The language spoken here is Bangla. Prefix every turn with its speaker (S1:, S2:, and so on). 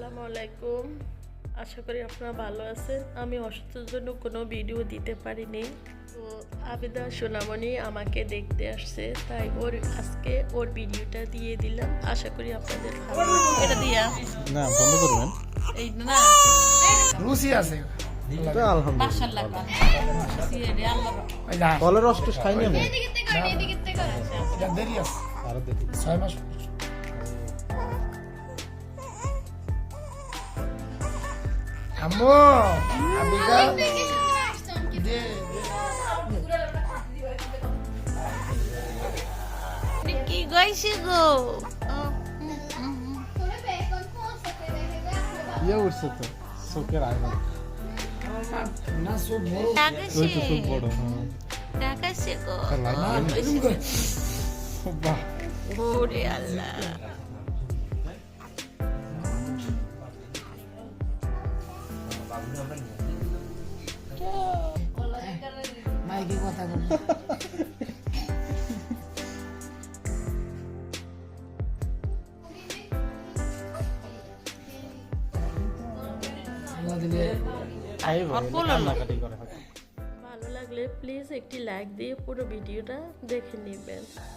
S1: আসসালামু আলাইকুম। আশা করি আপনারা ভালো আছেন। আমি অসুস্থের জন্য কোনো ভিডিও দিতে পারিনি। তো আবেদা সোনামণি আমাকে দেখতে আসছে তাই ওর আজকে ওর ভিডিওটা দিয়ে দিলাম। আশা করি আপনাদের ভালো লাগবে। এটা দিয়া
S2: না বন্ধ করবেন।
S1: এই না।
S3: রুচি আছে।
S2: আলহামদুলিল্লাহ।
S1: মাশাআল্লাহ। সিরে আল্লাহ
S3: ওই যা,
S2: ফলের রস তো খাইনি আমি
S3: দেরি আছে।
S2: আরও দেখি
S3: ছয় মাস। আম্মু আবিকা দে।
S1: কি গাইছে গো?
S2: ইয়ে উঠছে তো চোখের আয়না।
S3: না সব বড়।
S2: ওই তো চোখ বড় হ্যাঁ।
S1: ডাকাছে গো।
S2: লাগবে বাহ।
S1: ওরে আল্লাহ। ভালো লাগলে প্লিজ একটি লাইক দিয়ে পুরো ভিডিওটা দেখে নেবেন।